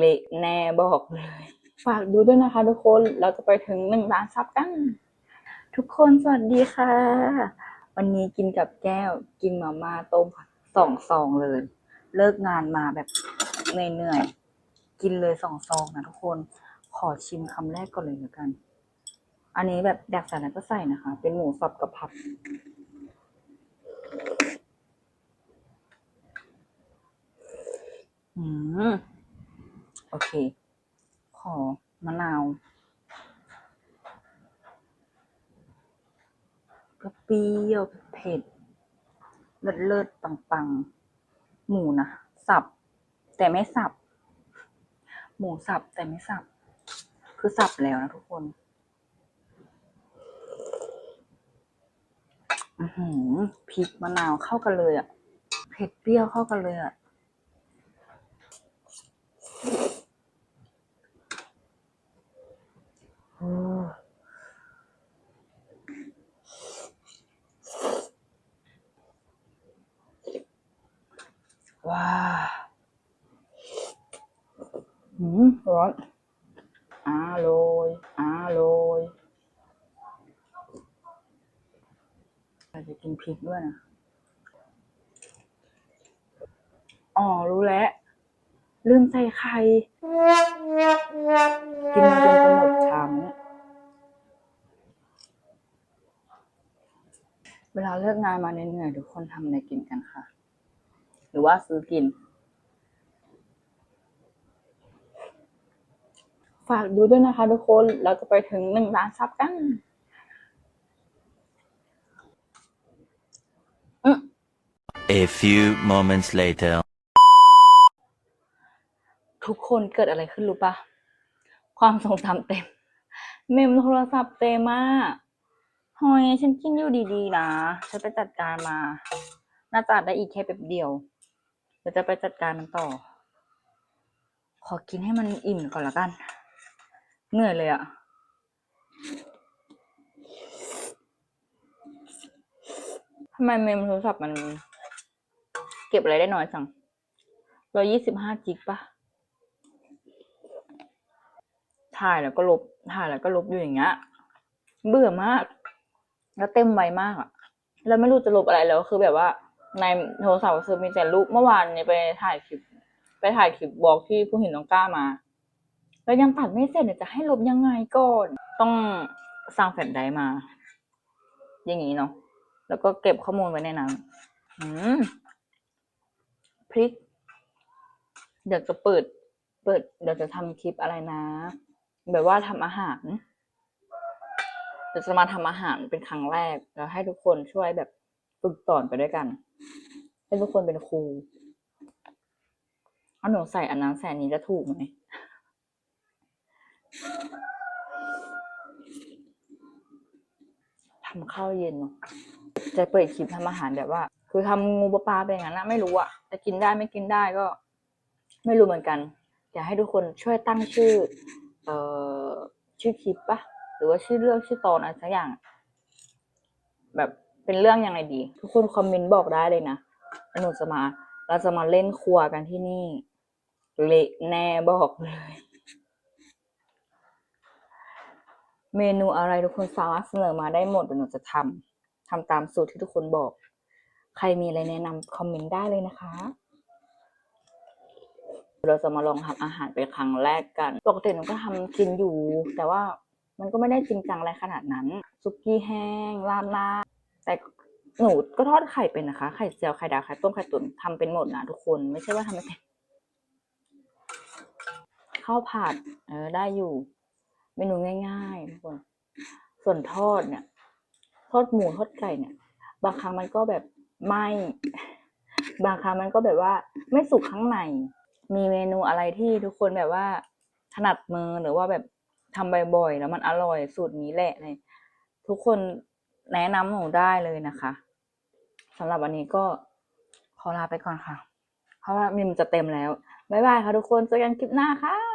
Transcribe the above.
เละแน่บอกเลย ฝากดูด้วยนะคะทุกคน เราจะไปถึงหนึ่งล้านซับกัน ทุกคนสวัสดีค่ะ วันนี้กินกับแก้ว กินมาม่าต้มสองซองเลย เลิกงานมาแบบเหนื่อยๆ กินเลยสองซองนะทุกคน ขอชิมคำแรกก่อนเลยแล้วกัน อันนี้แบบแดกใส่นั้นก็ใส่นะคะ เป็นหมูสับกับผัก อืม โอ เค ขอมะนาวก็เปรี้ยวเผ็ดเลิศเลิศปังปังๆหมูนะ สับ แต่ไม่สับ หมูสับแต่ไม่สับ คือสับแล้วนะทุกคน อือหือพริกมะนาวเข้ากันเลยอะ่ะ เผ็ดเปรี้ยวเข้ากันเลยอะ่ะ ว้าหืมร้อนอร่อยอร่อยเราจจะกินพริกด้วยนะ อ๋อ รู้แล้ว ลืมใส่ไข่ กินมาจนจะหมดชามเนี่ยเวลาเลิกงานมาเหนื่อยๆทุกคนทำอะไรกินกันค่ะ หรือว่าซื้อกิน ฝากดูด้วยนะคะทุกคนเราจะไปถึงหนึ่งล้านซับกัน A few moments later. ทุกคนเกิดอะไรขึ้นรู้ปะความทรงจำเต็ม เมมโทรศัพท์เต็มมากหอยฉันกินอยู่ดีๆนะ ฉันไปจัดการมา น่าจะได้อีกแค่แป๊บเดียว เดี๋ยวจะไปจัดการมันต่อ ขอกินให้มันอิ่มก่อนละกัน เหนื่อยเลยอะทำไมเมมโทรศัพท์มัน เก็บอะไรได้น้อยจังร้อยี่สิบห้าจิกปะถ่ายแล้วก็ลบ ถ่ายแล้วก็ลบอยู่อย่างเงี้ย เบื่อมาก แล้วเต็มไวมากอะแล้วไม่รู้จะลบอะไรแล้วคือแบบว่า ในโทรศัพท์ก็คือมีแต่รูปเมื่อวานเนี่ยไปถ่ายคลิป ไปถ่ายคลิปบอกที่ผู้เห็นน้องกล้ามา แล้วยังตัดไม่เสร็จเนี่ยจะให้ลบยังไงก่อน ต้องสร้างแฟลชไดร์มา อย่างนี้เนาะแล้วก็เก็บข้อมูลไว้ในนั้นอืมพริก เดี๋ยวจะเปิด เปิด เดี๋ยวจะทำคลิปอะไรนะ แบบว่าทำอาหารเดี๋ยวจะมาทำอาหารเป็นครั้งแรกแล้วให้ทุกคนช่วยแบบ ฝึกสอนไปด้วยกัน ให้ทุกคนเป็นครูเอาหนูใส่อันนั้นใส่อันนี้จะถูกไหมทำข้าวเย็นเนาะจะเปิดคลิปทำอาหารแบบว่า คือทำงูปลาปลาไปอย่างนั้นนะไม่รู้อะจะกินได้ไม่กินได้ก็ ไม่รู้เหมือนกัน อยากให้ทุกคนช่วยตั้งชื่อ เอ่อชื่อคลิปปะหรือว่าชื่อเรื่องชื่อตอนอะไรสักอย่าง แบบ เป็นเรื่องยังไงดี ทุกคนคอมเมนต์บอกได้เลยนะหนูจะมาเราจะมาเล่นครัวกันที่นี่ เละแน่บอกเลย เมนูอะไรทุกคนสามารถเสนอมาได้หมดเดี๋ยวหนูจะทำทำตามสูตรที่ทุกคนบอก ใครมีอะไรแนะนำคอมเมนต์ได้เลยนะคะเราจะมาลองทำอาหารเป็นครั้งแรกกัน ปกติหนูก็ทำกินอยู่ แต่ว่ามันก็ไม่ได้จริงจังอะไรขนาดนั้นซุกี้แห้งราดหน้า แต่หนูก็ทอดไข่เป็นนะคะ ไข่เจียวไข่ดาวไข่ต้มไข่ตุ๋นทำเป็นหมดนะทุกคน ไม่ใช่ว่าทำไม่เป็นข้าวผัดเออได้อยู่ เมนูง่ายๆทุกคน ส่วนทอดเนี่ย ทอดหมูทอดไก่เนี่ย บางครั้งมันก็แบบไหมบางครั้งมันก็แบบว่า ไม่สุกข้างใน มีเมนูอะไรที่ทุกคนแบบว่า ถนัดมือหรือว่าแบบทำบ่อยๆแล้วมันอร่อยสูตรนี้แหละเลยทุกคน แนะนำหนูได้เลยนะคะสำหรับวันนี้ก็ขอลาไปก่อนค่ะ เพราะว่ามิมจะเต็มแล้ว บ๊ายบายค่ะทุกคนเจอกันคลิปหน้าค่ะ